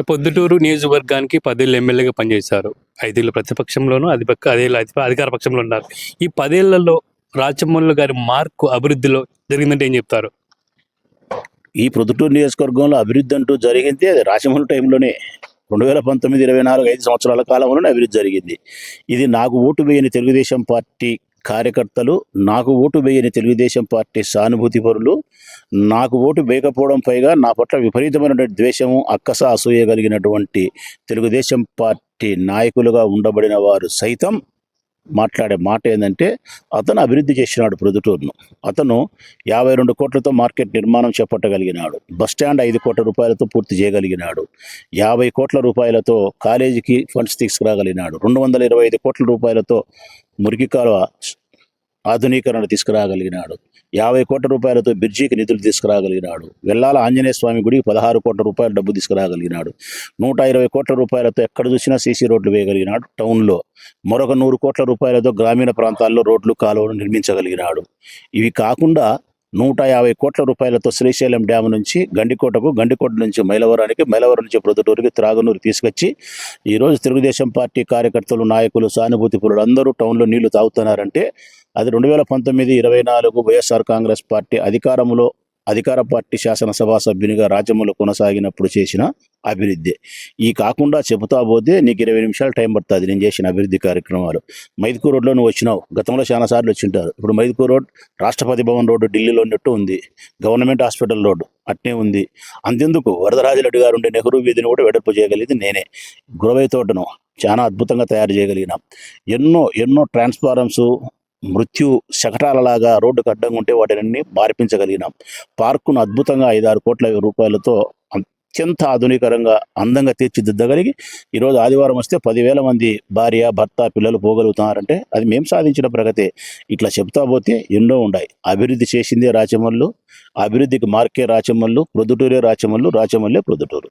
అంటే పొద్దుటూరు నియోజకవర్గానికి పదేళ్ళు ఎమ్మెల్యేగా పనిచేశారు. ఐదేళ్ళు ప్రతిపక్షంలోనూ అధిపక్ష అదేళ్ళు అధికార పక్షంలో ఉన్నారు. ఈ పదేళ్ళలో రాజమౌళి గారి మార్కు అభివృద్ధిలో జరిగిందంటే ఏం చెప్తారు? ఈ ప్రొద్దుటూరు నియోజకవర్గంలో అభివృద్ధి అంటూ జరిగింది. అది రాజమౌళి టైంలోనే రెండు వేల పంతొమ్మిది ఇరవై నాలుగు ఐదు సంవత్సరాల కాలంలోనే అభివృద్ధి జరిగింది. ఇది నాకు ఓటు వేయని తెలుగుదేశం పార్టీ కార్యకర్తలు నాకు ఓటు వేయని తెలుగుదేశం పార్టీ సానుభూతి పరులు నాకు ఓటు వేయకపోవడం పైగా నా పట్ల విపరీతమైనటువంటి ద్వేషము అక్కస అసూయ కలిగినటువంటి తెలుగుదేశం పార్టీ నాయకులుగా ఉండబడిన వారు సైతం మాట్లాడే మాట ఏంటంటే అతను అభివృద్ధి చేసినాడు ప్రొద్దుటూరును. అతను యాభై రెండు కోట్లతో మార్కెట్ నిర్మాణం చేపట్టగలిగినాడు. బస్ స్టాండ్ ఐదు కోట్ల రూపాయలతో పూర్తి చేయగలిగినాడు. యాభై కోట్ల రూపాయలతో కాలేజీకి ఫండ్స్ తీసుకురాగలిగినాడు. రెండు వందల ఇరవై ఐదు కోట్ల రూపాయలతో మురికి కాలువ ఆధునీకరణ తీసుకురాగలిగినాడు. యాభై కోట్ల రూపాయలతో బ్రిడ్జికి నిధులు తీసుకురాగలిగినాడు. వెల్లాల ఆంజనేయ స్వామి గుడికి పదహారు కోట్ల రూపాయల డబ్బు తీసుకురాగలిగినాడు. నూట ఇరవై కోట్ల రూపాయలతో ఎక్కడ చూసినా సీసీ రోడ్లు వేయగలిగినాడు. టౌన్లో మరొక నూరు కోట్ల రూపాయలతో గ్రామీణ ప్రాంతాల్లో రోడ్లు కాలువలు నిర్మించగలిగినాడు. ఇవి కాకుండా నూట యాభై కోట్ల రూపాయలతో శ్రీశైలం డ్యామ్ నుంచి గండికోటకు గండికోట నుంచి మైలవరానికి మైలవరం నుంచి ప్రొద్దుటూరుకి త్రాగునూరు తీసుకొచ్చి ఈరోజు తెలుగుదేశం పార్టీ కార్యకర్తలు నాయకులు సానుభూతి పరులు అందరూ టౌన్లో నీళ్ళు తాగుతున్నారంటే అది రెండు వేల పంతొమ్మిది ఇరవై నాలుగు వైఎస్ఆర్ కాంగ్రెస్ పార్టీ అధికారంలో అధికార పార్టీ శాసనసభ సభ్యునిగా రాజ్యంలో కొనసాగినప్పుడు చేసిన అభివృద్ధి. ఈ కాకుండా చెబుతా పోతే నీకు ఇరవై నిమిషాలు టైం పడుతుంది. నేను చేసిన అభివృద్ధి కార్యక్రమాలు. మైదుకూర్ రోడ్లో నువ్వు వచ్చినావు. గతంలో చాలా సార్లు వచ్చింటారు ఇప్పుడు మైదుకూర్ రోడ్ రాష్ట్రపతి భవన్ రోడ్డు ఢిల్లీలో ఉన్నట్టు ఉంది. గవర్నమెంట్ హాస్పిటల్ రోడ్డు అట్నే ఉంది. అంతెందుకు? వరదరాజరెడ్డి గారు ఉండే నెహ్రూ వీధిని కూడా వెడల్పు చేయగలిగింది నేనే. గురవై తోటను చాలా అద్భుతంగా తయారు చేయగలిగినాం. ఎన్నో ఎన్నో ట్రాన్స్ఫారమ్స్ మృత్యు శకటాలలాగా రోడ్డుకు అడ్డంగా ఉంటే వాటిని మార్పించగలిగినాం పార్కును అద్భుతంగా ఐదారు కోట్ల రూపాయలతో అత్యంత ఆధునికరంగా అందంగా తీర్చిదిద్దగలిగి ఈరోజు ఆదివారం వస్తే పదివేల మంది భార్య భర్త పిల్లలు పోగలుగుతున్నారంటే అది మేము సాధించిన ప్రగతి. ఇట్లా చెప్తా పోతే ఎన్నో ఉన్నాయి అభివృద్ధి చేసిందే రాచమల్లు అభివృద్ధికి మార్కే రాచమల్లు ప్రొద్దుటూరే రాచమల్లు రాచమల్లే ప్రొద్దుటూరు.